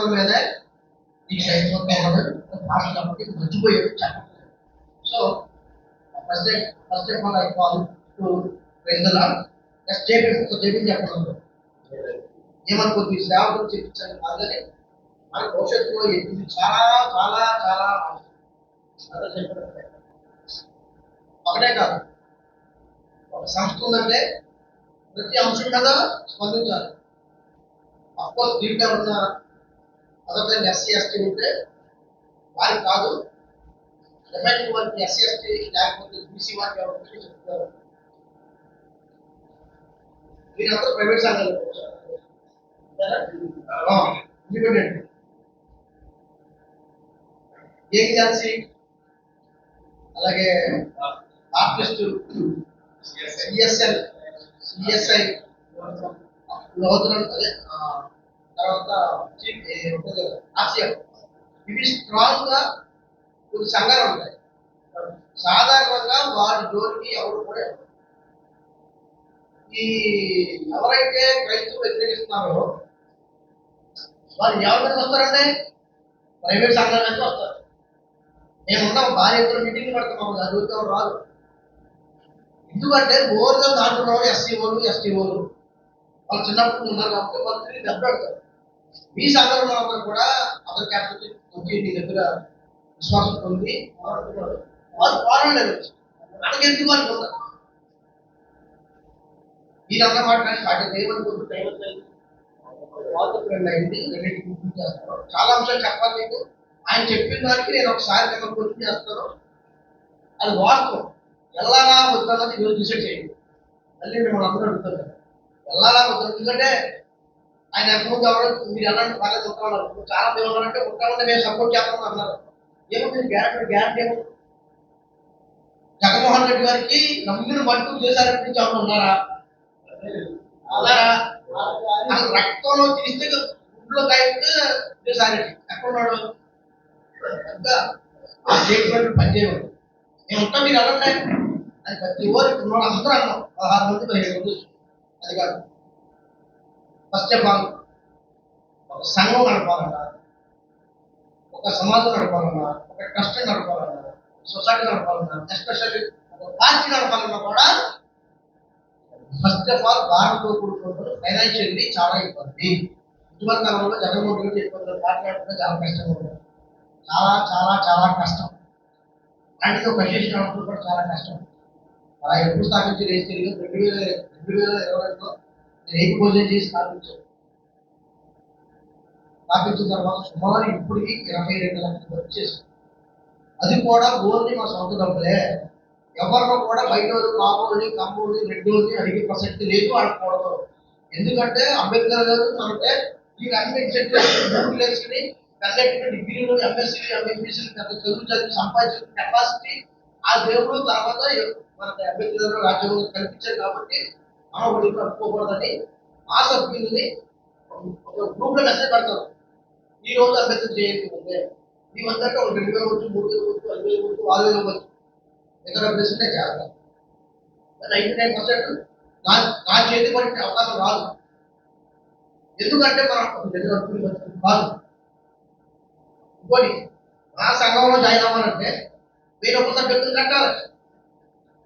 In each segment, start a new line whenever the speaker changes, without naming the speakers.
పునాదుల మీదే ఈ క్రైస్తవత్వం ఉన్నది భాష కాబట్టి మర్చిపోయాడు చెప్పలేదు so first first of all I call to praise the lord next JP ఒక జేపీ చెప్పడం ఏమనుకోద్ది ఈ సేవకులు చెప్పించాను కాదని మన భవిష్యత్తులో ఇది చాలా చాలా చాలా అవసరం. అదే చెప్పారు ఒకటే కాదు ఒక సంస్థ ఉందంటే ప్రతి అంశం మీద స్పందించాలి అఫ్కోర్స్ దీంట్లో ఉన్న అదొక ఎస్సీ ఎస్టీ ఉంటే వారికి కాదు. డిపెండింగ్ వారికి ఎస్సీ ఎస్టీ లేకపోతే బీసీ వారికి ఎవరికి చెప్తారు మీరందరూ ప్రైవేట్ సంఘాలు. ఇండిపెండెంట్. ఏజెన్సీ అలాగే ఆర్టిస్ట్ సిఎస్ఎల్ సిఎస్ఐ లోతులను అదే ఆ, తర్వాత ఆసియా ఇవి స్ట్రాంగ్గా కొన్ని సంఘాలు ఉంటాయి. సాధారణంగా వారి జోలికి ఎవరు కూడా ఈ ఎవరైతే క్రైస్తవులు వ్యతిరేకిస్తున్నారో వారు ఎవరి మీద వస్తారంటే ప్రైవేట్ సంఘాల నుంచి వస్తారు. మేము ఉన్నాం భార్య ఇద్దరు మీటింగ్ పెడుతున్నాము దాని ఎవరు రాదు ఎందుకంటే ఓవర్గా దాంట్లో ఎస్టీ వాళ్ళు వాళ్ళు చిన్నప్పుడు ఉన్నారు కాబట్టి వాళ్ళు తిరిగి దెబ్బ పెడతారు. మీ సందర్భంలో కూడా అదర్ క్యాపిటల్ వచ్చి నీ దగ్గర విశ్వాసం పొంది వారు వాళ్ళు పోరాడలేదు మనకి ఎందుకు అనుకుంటారు మీరన్న మాట కానీ స్టార్ట్ వాళ్ళతో ఫ్రెండ్ అయింది రెండింటికి గుర్తు చేస్తారు చాలా అంశాలు చెప్పాలి మీకు. ఆయన చెప్పిన దానికి నేను ఒకసారి కనుక గుర్తు చేస్తాను. అది వాస్తవం. ఎల్లారా వద్దన్నది ఈరోజు డిసైడ్ చేయండి. మళ్ళీ మిమ్మల్ని అందరూ అడుగుతారు ఎల్లారా వద్దు ఎందుకంటే ఆయన ఎప్పుడు ఎవరు మీరు ఎలాంటి బాగా ఇప్పుడు చాలా మంది ఉన్నారంటే ఉంటామంటే మేము సపోర్ట్ చేస్తాం అన్నారు ఏమో మీరు గ్యారంటీ గ్యారంటీ ఏమో. జగన్మోహన్ రెడ్డి గారికి నమ్మిన మట్టు చేశారని ఎవరు ఉన్నారా ఉన్నారా అసలు రక్తంలో తీస్తే గుడ్లో కాయతే చేశారండి ఎక్కడ ఉన్నాడు? ఆ స్టేట్మెంట్ పనిచేయదు మేము ఉంటాం మీరు వెళ్ళండి అది ప్రతి ఓరు ఉన్నాడు. అందరూ అన్నాం. పదహారు మంది పదిహేడు మంది. అది కాదు. ఫస్ట్ ఆఫ్ ఆల్ ఒక సంఘం నడపాలన్నా ఒక సమాజం నడపాలన్నా ఒక ట్రస్ట్ నడపాలన్నా సొసైటీ నడపాలన్నా ఎస్పెషల్లీ ఒక పార్టీ నడపాలన్నా కూడా ఫస్ట్ ఆఫ్ ఆల్ భారత్తో కూడుకున్న ఫైనాన్షియల్లీ చాలా ఇబ్బంది. ఇటువంటి కాలంలో జగన్మోహన్ రెడ్డి ఇబ్బందులు మాట్లాడుతుంటే చాలా కష్టంగా ఉంటుంది. చాలా చాలా చాలా కష్టం. అలాంటిది ఒక విశేష కూడా చాలా కష్టం. అలా ఎప్పుడు స్థాపించి రేసి రెండు వేల రెండు వేల ఇరవై రెండులో నేను భోజనం చేసి స్థాపించాను. స్థాపించిన తర్వాత సుమారు ఇప్పటికి ఇరవై రెండు లక్షలు వచ్చేసింది అది కూడా ఓన్లీ మా సొంత డబ్బులే. ఎవరినో కూడా బయట వాళ్ళు కామోని కమ్మోని రెడ్డోని అడిగే ప్రసక్తి లేదు ఆడకూడదు ఎందుకంటే అంబేద్కర్ గారు అంటే ఈ అన్ని సెక్టర్ని కన్నెక్టిన డిగ్రీలు ఎంఎస్సీలు ఎంఎంపీసీలు పెద్ద చదువు చదివి సంపాదించిన కెపాసిటీ ఆ దేవుడు తర్వాత మనకి అంబేద్కర్ గారు రాజ్యాంగం కల్పించారు కాబట్టి మనం ఒకటి అనుకోకూడదని ఆ సభ్యుల్ని ఒక గ్రూప్లో మెసేజ్ పెడతారు ఈ రోజు అంబేద్కర్ చేయండి ఉంటే మీ అందరికీ ఒక రెండు వేలు వచ్చు మూడు వేలు వచ్చు ఐదు వేలు వచ్చు ఆరు వేలు వచ్చు ఇతర ప్రశ్నే చేస్తాను నైన్టీ నైన్ పర్సెంట్ నా నా చేతి పడిన అవకాశం రాదు. ఎందుకంటే మనం ఒక దగ్గర కాదు. ఇంకోటి నా సంఘంలో జాయిన్ అవ్వాలంటే మీరు ఒక సభ్యులు కట్టాలి.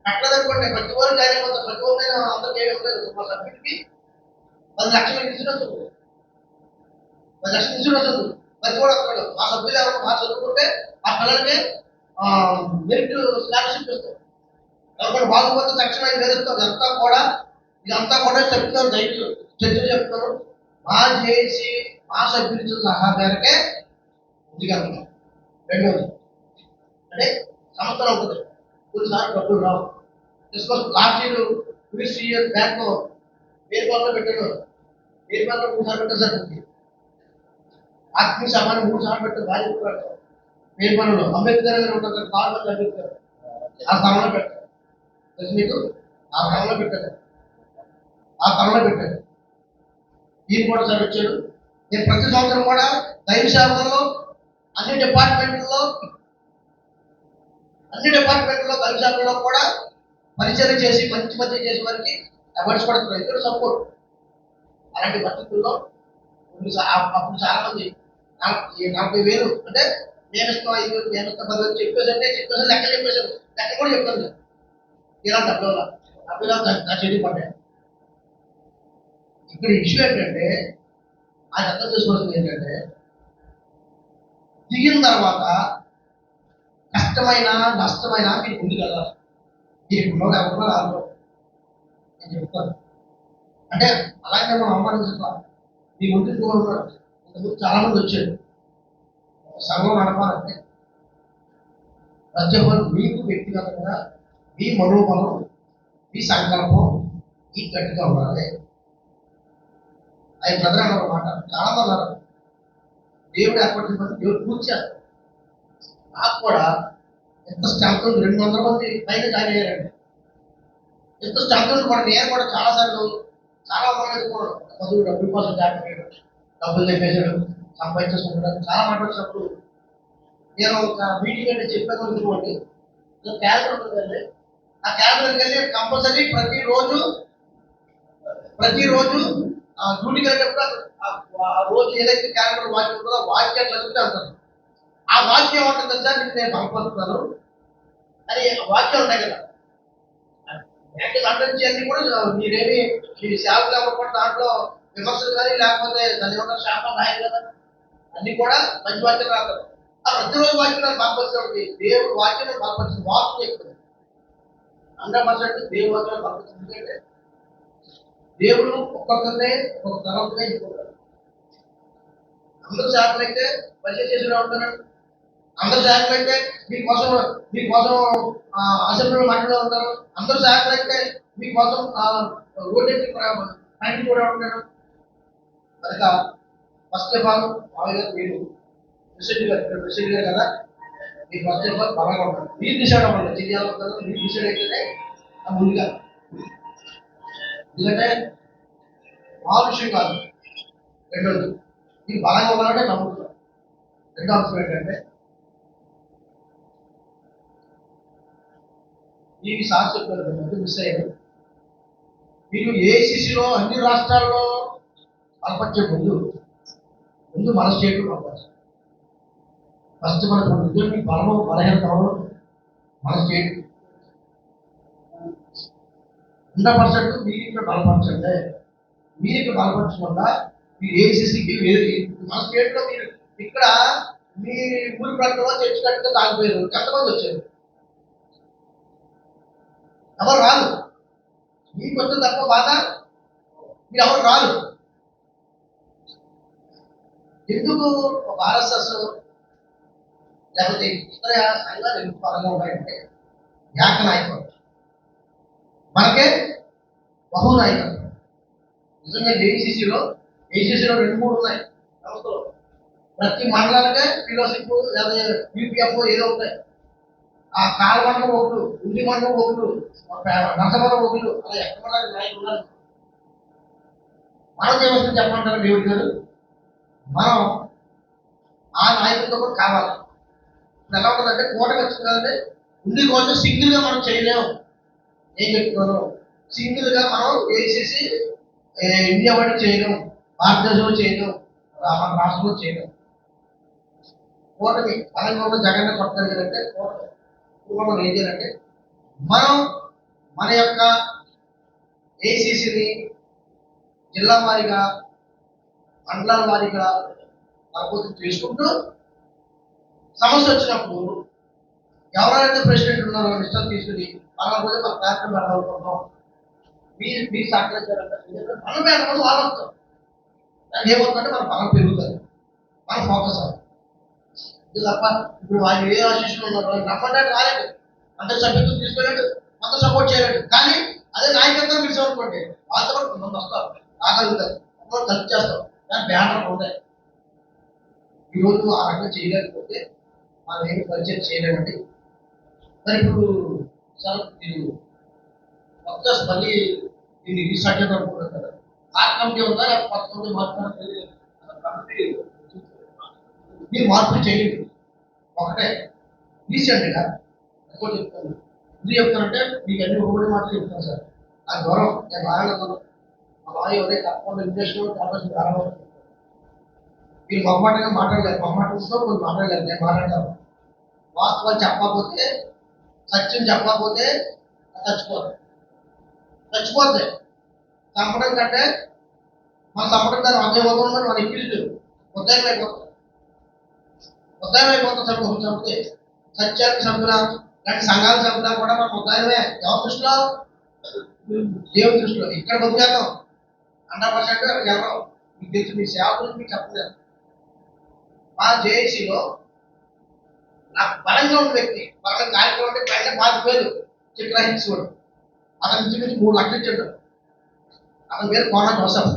కట్టలేదనుకోండి ప్రతి ఒక్కరు జాయిన్ అయిపోతారు ప్రతి ఒక్కరు నేను అందరూ ఏమి ఉండదు మా సభ్యుడికి పది లక్షల ఇన్సూరెన్స్ ఉంది పది లక్షల ఇన్సూరెన్స్ ఉంది ప్రతి కూడా వస్తాడు మా సభ్యులు ఎవరు మా చదువుకుంటే ఆ పిల్లలకి మెరిట్ స్కాలర్షిప్ ఇస్తాం ఎవరికైనా బాగుపోతే తక్షణ వేదిస్తాం ఇదంతా కూడా ఇదంతా కూడా చెప్తారు దయచు చర్చలు చెప్తారు మా చేసి మా సభ్యులు సహా సలహా మేరకే ముందుకెళ్తున్నాం. రెండవది అంటే సంస్థలు ఉంటుంది. కొన్నిసార్లు డబ్బులు రావు. తీసుకొని లాఠీలు టూరిస్ట్ ఇయర్ బ్యాంక్ పేరు పనులు పెట్టాడు పేరు పనులు మూడు సార్లు పెట్టారు సార్ ఉంది ఆత్మీయ సమానం మూడు సార్లు పెట్టారు. భార్య కూడా పెట్టారు పనులు అంబేద్కర్ గారు ఉంటారు సార్. కాలు అంబేద్కర్ ఆ స్థానంలో పెట్టారు. తెలుసు మీకు? ఆ స్థానంలో పెట్టారు. ఆ స్థానంలో పెట్టారు. దీని కూడా సార్ వచ్చాడు. నేను ప్రతి సంవత్సరం కూడా దైవ శాఖలో అన్ని డిపార్ట్మెంట్లో అన్ని డిపార్ట్మెంట్లో దైవ సేవలో కూడా పరిచయం చేసి మంచి మంచి చేసే వారికి అవార్డ్స్ పడుతున్నారు ఇద్దరు సపోర్ట్ అలాంటి పరిస్థితుల్లో అప్పుడు చాలా మంది నలభై వేలు అంటే నేను ఇస్తాం ఐదు వేలు నేను ఇస్తాం పది వేలు చెప్పేసి అంటే చెప్పేసి లెక్క చెప్పేసాను లెక్క కూడా చెప్తాను ఇలా డబ్బులు వల్ల డబ్బులు నా నా చేతికి ఇక్కడ ఇష్యూ ఏంటంటే అది అర్థం చేసుకోవాల్సింది ఏంటంటే దిగిన తర్వాత కష్టమైన నష్టమైన మీరు ముందుకు వెళ్ళాలి మీరు ఇప్పుడు ఎవరిలో రాదు నేను చెప్తాను. అంటే అలాగే మనం అవమానించాలి మీ ముందు ఇంతకుముందు చాలా మంది వచ్చారు. సంఘం నడపాలంటే. ప్రతి ఒక్కరు మీకు వ్యక్తిగతంగా మీ మనోబలం మీ సంకల్పం ఈ గట్టిగా ఉండాలి. ఆయన బ్రదర్ అన్న మాట చాలా మంది అన్నారు. దేవుడు ఏర్పడిన దేవుడు కూర్చారు నాకు కూడా ఎంత స్ట్రెంత్ రెండు వందల మంది పైన జాయిన్ అయ్యారండి ఎంత స్ట్రెంత్ కూడా నేను కూడా చాలా సార్లు చాలా మంది కూడా చదువు డబ్బుల కోసం జాయిన్ అయ్యాడు డబ్బులు తెప్పేశాడు సంపాదించేసుకుంటాడు చాలా మాట్లాడినప్పుడు నేను ఒక మీటింగ్ అంటే చెప్పాను అనుకోండి క్యాలెండర్ ఉంటుందండి ఆ క్యాలెండర్కి వెళ్ళి కంపల్సరీ ప్రతిరోజు ప్రతిరోజు ఆ డ్యూటీకి వెళ్ళేటప్పుడు ఆ- రోజు ఏదైతే క్యాలెండర్ వాక్యం ఉంటుందో వాక్యం చదివితే అంటారు ఆ వాక్యం ఉంటుంది సార్ నీకు నేను బలపరుస్తున్నాను అని వాక్యం వాక్యాలు ఉంటాయి కదా. యాక్చువల్ అటెండ్ అన్ని కూడా మీరేమి మీ సేవ ఎవరు దాంట్లో విమర్శలు కానీ లేకపోతే దాని యొక్క శాపం రాయి కదా. అన్ని కూడా మంచి వాక్యం రాదు ఆ ప్రతిరోజు వాక్యం నాకు దేవుడు వాక్యం బలపరిచిన వాక్యం చెప్తుంది హండ్రెడ్ పర్సెంట్ దేవుడు వాక్యం బలపరిచింది ఎందుకంటే దేవుడు ఒక్కొక్కరినే ఒక తరంగా అందరూ శాఖలు అయితే పరిచయం చేసిన ఉంటానండి అందరూ శాఖలు అయితే మీకోసం మీకోసం అసెంబ్లీలో మాట్లాడే ఉంటారు. అందరు శాఖలు అయితే మీకోసం రోడ్ ఎక్కి కూడా ఉంటారు. కనుక ఫస్ట్ ఆఫ్ ఆల్ మామూలుగా మీరు ప్రెసిడెంట్ గారు ఇక్కడ ప్రెసిడెంట్ గారు కదా మీరు ఫస్ట్ ఆఫ్ ఆల్ బలంగా ఉంటారు. మీరు డిసైడ్ అవ్వండి చేయాలనుకుంటారు మీరు డిసైడ్ అయితేనే ముందుగా ఎందుకంటే మామూలు విషయం కాదు రెండోది మీరు బలంగా ఉండాలంటే నమ్ముతున్నారు రెండో అంశం ఏంటంటే మీకు సాక్షి చెప్పారు ముందు మిస్ అయ్యారు మీరు ఏసీసీలో అన్ని రాష్ట్రాల్లో బలపరిచే ముందు ముందు మన స్టేట్లో పంపచ్చు ఫస్ట్ మన ఉద్యోగి బలము బలహీనత ఎవరు? మన స్టేట్ హండ్రెడ్ పర్సెంట్ మీరు ఇక్కడ బలపరచండి మీరు ఇక్కడ బలపరచడం వల్ల మీరు ఏసీసీకి మన స్టేట్లో మీరు ఇక్కడ మీ ఊరి ప్రాంతంలో చర్చి కట్టుగా తాగిపోయారు. ఎంతమంది వచ్చారు. ఎవరు రాదు మీకు వచ్చిన తప్ప బాధ? మీరు ఎవరు రాదు ఎందుకు ఒక ఆర్ఎస్ఎస్ లేకపోతే ఇతర సంఘాలు ఎందుకు పరంగా ఉన్నాయంటే యాక నాయకత్వం మనకే బహునాయకత్వం. నిజంగా ఏసీసీలో ఏసీసీలో రెండు మూడు ఉన్నాయి సంస్థలు ప్రతి మండలానికే ఫిలోషిప్ లేదా యూపీఎఫ్ ఏదో ఉంటాయి ఆ కాలమండలం ఒకరు ఇంటి మండలం ఒకరు నరసమరం ఒకరు అలా ఎక్కడ నాయకులు ఉన్నారు. మనం చెప్పమంటారు దేవుడి గారు మనం ఆ నాయకులతో కూడా కావాలి. ఇప్పుడు ఎలా ఉంటుందంటే కూటమి వచ్చింది కదండి ఉంది కోసం సింగిల్గా మనం చేయలేము. ఏం చెప్తున్నాను సింగిల్గా మనం వేసేసి ఇండియా వాడి చేయలేము భారతదేశంలో చేయలేము మన రాష్ట్రంలో చేయలేము. కూటమి తెలంగాణలో జగన్ కొట్టగలిగారంటే కూటమి ఇప్పుడు మనం ఏం చేయాలంటే మనం మన యొక్క ఏసీసీని జిల్లా వారీగా మండలాల వారీగా అభివృద్ధి చేసుకుంటూ సమస్య వచ్చినప్పుడు ఎవరైతే ప్రెసిడెంట్ ఉన్నారో నిష్టం తీసుకుని మనం పోతే మన కార్యక్రమం వెళ్ళాలనుకుంటున్నాం మీరు మీరు సహకరించారంటే మనం వెళ్ళకుండా వాళ్ళు వస్తాం దాన్ని ఏమవుతుందంటే మన బలం పెరుగుతుంది. మన ఫోకస్ అవుతుంది. ఇది తప్ప ఇప్పుడు వాళ్ళు ఏ ఆశిష్యులు ఉన్నారు రాలేదు. అందరు సభ్యత్వం తీసుకోలేడు అంత సపోర్ట్ చేయలేడు కానీ అదే నాయకత్వం పిలిచాం అనుకోండి వాళ్ళతో కూడా కొంతమంది వస్తారు. రాగలుగుతారు. కొంతమంది కలిసి చేస్తాం కానీ బ్యానర్ ఉంటాయి. ఈరోజు ఆ రకంగా చేయలేకపోతే మనం ఏమి పరిచయం చేయలేమండి మరి ఇప్పుడు సార్ మీరు కొత్త మళ్ళీ దీన్ని రీస్టార్ట్ చేద్దాం అనుకుంటున్నారు కదా. ఆ కమిటీ ఉందా? లేకపోతే కొత్త కమిటీ మార్పు మీరు మార్పులు చేయండి ఒకటే. రీసెంట్గా ఎక్కువ చెప్తాను ఇది చెప్తానంటే మీకు అన్ని ఒకటి మాటలు చెప్తాను సార్. ఆ గౌరవం నేను రాయలేదు మా బాయ్ ఎవరే తప్పకుండా ఇంట్రెస్ట్ కావాల్సిన ప్రారంభం మీరు మొహమాటగా మాట్లాడలేరు. మొహమాటంతో కొన్ని మాట్లాడలేరు నేను మాట్లాడతాను. వాస్తవాలు చెప్పకపోతే సత్యం చెప్పకపోతే చచ్చిపోతుంది చచ్చిపోద్ది. చంపడం కంటే మన చంపడం దాన్ని అర్థమైపోతుంది మన ఇంగ్లీషు ఉదయం అయిపోతుంది ఉదయం అయిపోతుంది చంపు చంపితే సత్యాన్ని చంపినా లేకపోతే సంఘాలు చంపినా కూడా మన ఉదయమే ఎవరి దృష్టిలో? దేవుని దృష్టిలో. ఇక్కడ బతికేద్దాం హండ్రెడ్ పర్సెంట్ ఎవరు మీకు తెలుసు మీ సేవ గురించి మీకు చెప్పలేదు మా జేఏసీలో నాకు బలంగా ఉన్న వ్యక్తి బలంగా కార్యక్రమం అంటే పైన పాతి పేరు చెక్ రాయించుకోడు అతని నుంచి మూడు లక్షలు ఇచ్చాడు. అతని పేరు కోన జోసఫ్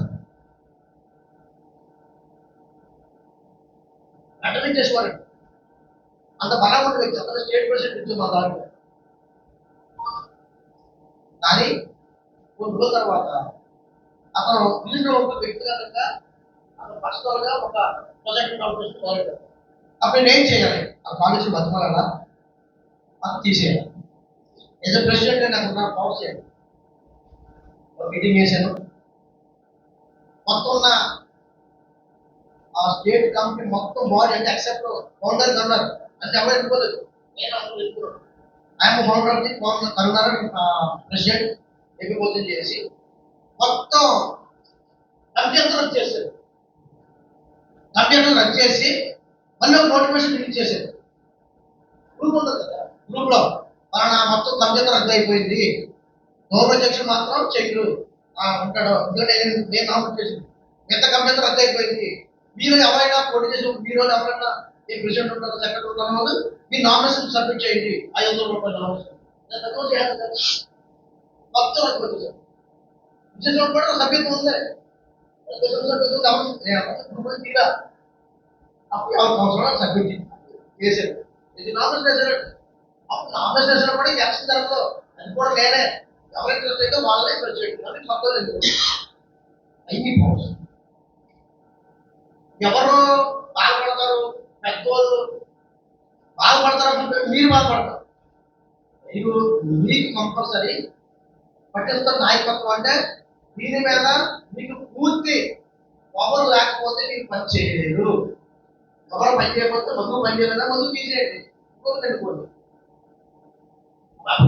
అటెండ్ చేసుకోవాలి అంత బలంగా ఉన్న వ్యక్తి అతను స్టేట్ ప్రెసిడెంట్ ఇచ్చింది మా దాంట్లో కానీ కొన్ని రోజుల తర్వాత అతను ఇంట్లో ఒక వ్యక్తిగతంగా అతను పర్సనల్గా ఒక ప్రొజెక్ట్ కాంపిటీషన్ మొదలెట్టాడు అప్పుడు నేను ఏం చేయాలి? ఆ కాలేజీ బతకాలన్నా అది తీసేయాలి. యాజ్ ప్రెసిడెంట్ నాకు నా పవర్ చేయాలి. ఒక మీటింగ్ చేశాను. మొత్తం ఉన్న ఆ స్టేట్ కమిటీ మొత్తం బాడీ అంటే అక్సెప్ట్ ఫౌండర్ అన్నారు అంటే ఎవరు ఎత్తుకోలేదు? నేను అందరూ ఎన్నుకున్నాను ఆయన ఫౌండర్ ఆఫ్ ది ఫౌండర్ కరుణార ప్రెసిడెంట్ ఎన్నుకోలేదు చేసి మొత్తం కమిటీ అంతా రద్దు చేశారు కమిటీ అంతా రద్దు చేసి మళ్ళీ ఒక నోటిఫికేషన్ రిలీజ్ చేశారు. గ్రూప్ ఉంటుంది కదా? గ్రూప్లో. పలానా మొత్తం కమిటీ అంతా రద్దు అయిపోయింది గౌరవ అధ్యక్షుడు మాత్రం చెయ్యరు. ఉంటాడు. ఎందుకంటే నేను నేను నామినేట్ చేసింది మిగతా కమిటీ అంతా రద్దు అయిపోయింది మీరు ఎవరైనా పోటీ చేసి మీరు ఎవరైనా ఈ ప్రెసిడెంట్ ఉంటారో సెక్రటరీ ఉంటారో వాళ్ళు మీ నామినేషన్ సబ్మిట్ చేయండి. ఐదు వందల రూపాయలు నామినేషన్. తక్కువ చేయాలి మొత్తం రద్దు విజయనగరం కూడా సభ్యత్వం ఉంది అప్పుడు అవసరం సబ్మిట్ చేశారు. ఇది నామినేషన్ చేశారు అప్పుడు నామినేషన్ కూడా ఎలక్షన్ జరగదు. అది కూడా నేనే. ఎవరైతే ఇంట్రెస్ట్ అయితే వాళ్ళే ప్రెసిడెంట్ అని ఎవరు బాధపడతారు? పెద్దోళ్ళు బాధపడతారు మీరు బాధపడతారు. మీరు మీకు కంపల్సరీ పట్టిస్తున్న నాయకత్వం అంటే దీని మీద మీకు పూర్తి పవర్ లేకపోతే మీకు పని చేయలేరు. ఎవరు పని చేయకపోతే మందు పని చేయలేదా? మందు తీసేయండి. ఇంకొకటి అనుకోండి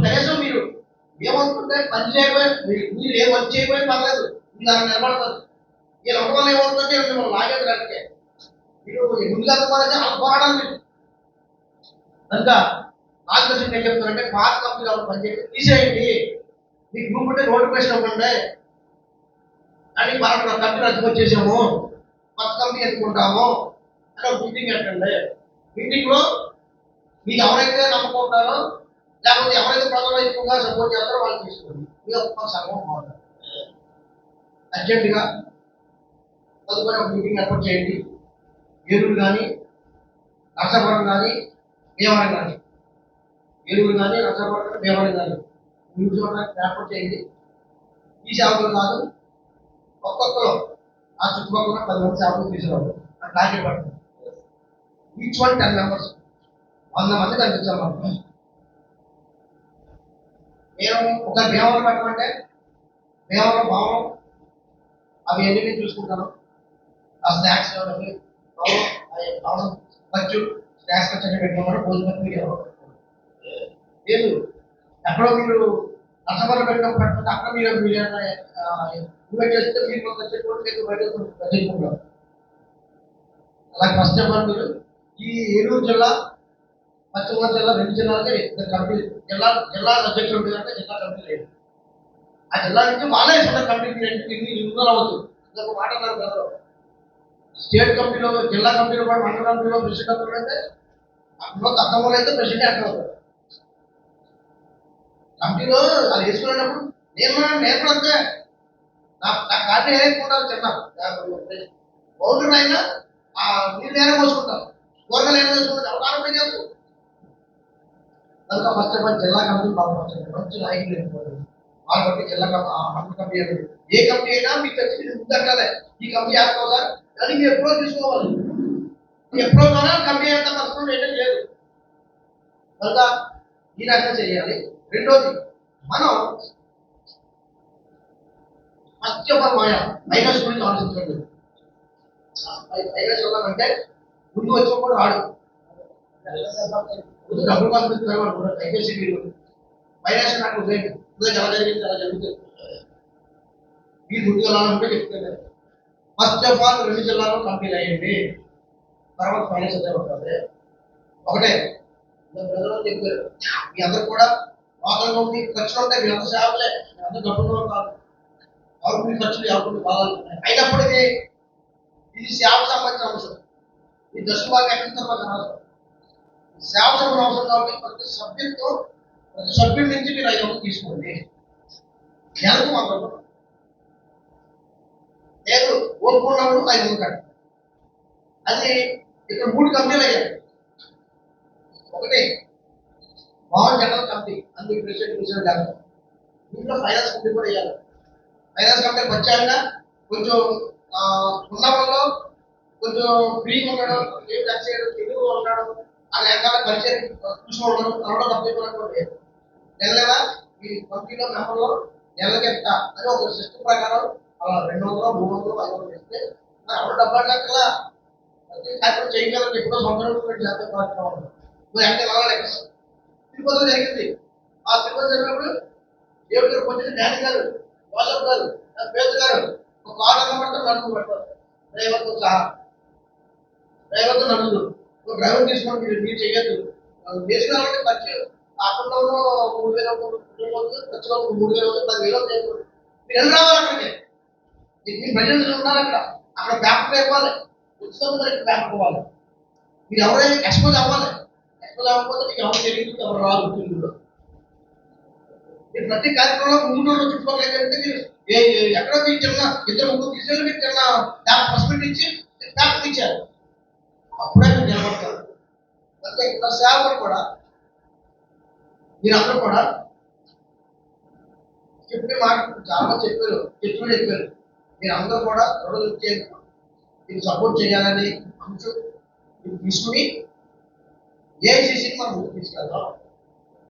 కనీసం మీరు ఏమనుకుంటే పని చేయబోయే మీరు- మీరు పని చేయబోయే పర్లేదు. మీరు దాన్ని నిలబడతారు. మీరు ఒక ఏమవుతుంది అంటే మిమ్మల్ని లాగేది అంటే మీరు ముందుగా అంటే అలా పోరాడాలి కనుక నాకు ఏం చెప్తారంటే పాత కంపెనీ వాళ్ళు పనిచేయండి తీసేయండి. మీ గ్రూప్ ఉంటే నోటిఫికేషన్ ఇవ్వండి అని మనం కంపెనీ రద్దు వచ్చేసాము. కొత్త కంపెనీ ఎత్తుకుంటాము అని ఒక మీటింగ్ పెట్టండి. మీటింగ్లో మీకు ఎవరైతే నమ్ముకుంటారో లేకపోతే ఎవరైతే ప్రజలు ఎక్కువగా సపోర్ట్ చేస్తారో వాళ్ళు తీసుకోండి. మీ ఒక్క సంఘం బాగుంటుంది అర్జెంటుగా తదుపరి ఒక మీటింగ్ ఏర్పాటు చేయండి. ఏలూరు కానీ నర్సాపురం కానీ భీమవరం కానీ. ఏలూరు కానీ నర్సాపురం కానీ భీమవరం కానీ. మూడు చోట్ల ఏర్పాటు చేయండి. ఈ సేవకులు కాదు ఒక్కొక్కరు ఆ చుట్టుపక్కల పది మంది సేవకులు తీసుకురావాలి. ఆ టార్గెట్ పడుతుంది ఈచ్ వన్ టెన్ మెంబర్స్ వంద మంది కనిపించాలి మనకు నేను ఒక భీమవరం పెట్టమంటే భీమవరం భావం అవి ఎన్ని చూసుకుంటాను. ఆ స్నాక్స్ అవన్నీ భవనం ఖర్చు స్నాక్స్ ఖర్చు అన్ని పెట్టుకున్నారు భోజనం మీరు లేదు ఎక్కడో మీరు నష్టపరం పెట్టడం పెట్టండి అక్కడ మీరు మీరు ఇన్వైట్ చేస్తే మీరు కొంత చెప్పుడు మీకు బయట పెట్టుకుంటారు అలా ఫస్ట్ చెప్పారు మీరు ఈ ఏలూరు జిల్లా పశ్చిమ జిల్లా రెండు జిల్లాలకే కమిటీ జిల్లా జిల్లా అధ్యక్షులు ఉంటుందంటే జిల్లా కమిటీ లేదు ఆ జిల్లా నుంచి మానేసిన కమిటీ ఇన్ని ఇన్వాల్వ్ అవ్వద్దు ఇంకొక మాట అన్నారు కదా స్టేట్ కమిటీలో జిల్లా కమిటీలో కూడా మండల కమిటీలో ప్రెసిడెంట్ అవుతాడు అంటే అందులో తగ్గమూలు అయితే ప్రెసిడెంట్ అక్కడ అవుతాడు. కమిటీలో అది వేసుకునేటప్పుడు నేను కూడా నేను కూడా అంతే. నా నా కార్డు వేసుకుంటాను చిన్న. బౌండరీ అయినా ఆ నీళ్ళు నేనే పోసుకుంటాను. కూరగాయలు ఏమైనా వేసుకుంటాను. అవతారం పని చేస్తూ కనుక ఫస్ట్ ఆఫ్ ఆల్ జిల్లా కమిటీ బాగుపడుతుంది మంచి నాయకులు ఎన్నుకోండి వాళ్ళ బట్టి జిల్లా కమిటీ ఆ మండల కమిటీ ఏ కమిటీ అయినా మీకు తెలిసి ఉందంటే ఈ కమిటీ వేస్తావు సార్ కానీ మీరు ఎప్పుడో తీసుకోవాలి. ఎప్పుడో ద్వారా కమిటీ అంత కష్టం ఏంటో లేదు కనుక ఈ రకంగా చేయాలి. రెండోది మనం ఫస్ట్ ఆఫ్ ఆల్ మాయా మైనస్ గురించి ఆలోచించండి మైనస్ అంటే ముందు వచ్చినప్పుడు రాడు. ముందు డబ్బులు పంపిస్తున్నారు వాళ్ళు దయచేసి మీరు మైనస్ నాకు ఉదయం ఉదయం ఎలా జరిగింది అలా జరుగుతుంది. మీరు ముందుకు వెళ్ళాలంటే చెప్తాను. ఫస్ట్ ఆఫ్ ఆల్ రెండు జిల్లాలో కంపెనీ అయ్యండి తర్వాత ఫైనాన్స్ అదే ఉంటుంది ఒకటే ఇలా ప్రజలు చెప్పారు. మీ అందరు కూడా లోకల్గా ఉండి ఖర్చులు ఉంటాయి మీ అందరూ సేవలే మీ అందరూ డబ్బులు కాదు. ఎవరికి ఖర్చులు ఎవరికి బాధలు ఉన్నాయి. అయినప్పటికీ ఇది సేవ సంబంధించిన అంశం ఈ దశభాగం ఎక్కడ మాకు అనవసరం ఈ సేవ సంబంధించిన అవసరం కాబట్టి ప్రతి సభ్యులతో ప్రతి సభ్యుడి నుంచి మీరు ఐదు వందలు తీసుకోండి. నెలకు మాకు డబ్బులు. నేను ఓపుకున్నప్పుడు ఐదు వందలు అది ఇక్కడ మూడు కంపెనీలు అయ్యాయి. ఒకటి పవన్ జనరల్ కంపెనీ అందుకు ప్రెసిడెంట్ ప్రెసిడెంట్ లేకపోతే దీంట్లో ఫైనాన్స్ కంపెనీ కూడా అయ్యారు. ఫైనాన్స్ కంపెనీకి వచ్చాక కొంచెం ఉన్న వాళ్ళు కొంచెం ఫ్రీ ఉండడం ఏం ఖర్చు చేయడం తెలుగు ఉండడం ఆ రకాల పరిచయం చూసుకోవడం తనలో తప్పించుకోవడం లేదు నెల నెల ఈ కంపెనీలో మెంబర్లో నెలకి ఎంత అని ఒక సిస్టమ్ ప్రకారం అలా రెండు వందలు మూడు వందలు ఐదు వందలు ఇస్తే ఎవరు డబ్బా కదా ప్రతి కార్యక్రమం చేయగలరు ఎప్పుడో సంవత్సరం చేస్తే కార్యక్రమం నువ్వు ఎంత వెళ్ళాలి తిరుపతిలో జరిగింది. ఆ తిరుపతి జరిగినప్పుడు దేవుడి గారు పొందిన డాడీ గారు వాళ్ళ గారు పేద గారు. ఒక కారు కనబడితే నడుపు పెడతారు. డ్రైవర్తో సహా. డ్రైవర్తో నడుపుదు ఒక డ్రైవర్ తీసుకోండి మీరు మీరు చేయొద్దు. వేసుకోవాలంటే ఖర్చు అకౌంట్లో మూడు వేల అవుతుంది ఖర్చులో మూడు వేల అవుతుంది పది వేలు మీరు వెళ్ళి రావాలి అక్కడికి? మీ- ప్రజలు ఉన్నారు అక్కడ అక్కడ బ్యాంకు ఇవ్వాలి ఉత్సవం మరి బ్యాంకు ఇవ్వాలి మీరు ఎవరైనా ఎక్స్పోజ్ అవ్వాలి. ఎక్స్పోజ్ అవ్వకపోతే మీకు ఎవరు తెలియదు ఎవరు రాదు తెలుగులో మీరు ప్రతి కార్యక్రమంలో మూడు రోజులు చుట్టుపక్కల ఏంటంటే మీరు ఏ ఎక్కడో మీకు చిన్న ఇద్దరు ముగ్గురు తీసుకెళ్ళి మీకు చిన్న ట్యాప్ పసిపెట్టి ఇచ్చి ట్యాప్ ఇచ్చారు అప్పుడే మీరు నిలబడతారు. అంటే ఇక్కడ సేవలు కూడా మీరందరూ కూడా చెప్పే మాట చాలా చెప్పారు చెప్పిన చెప్పారు. మీరు అందరూ కూడా రెండు చేయాలి ఇది సపోర్ట్ చేయాలని అంశం మీరు తీసుకుని ఏఐసిసిని మనం ముందుకు తీసుకెళ్దాం.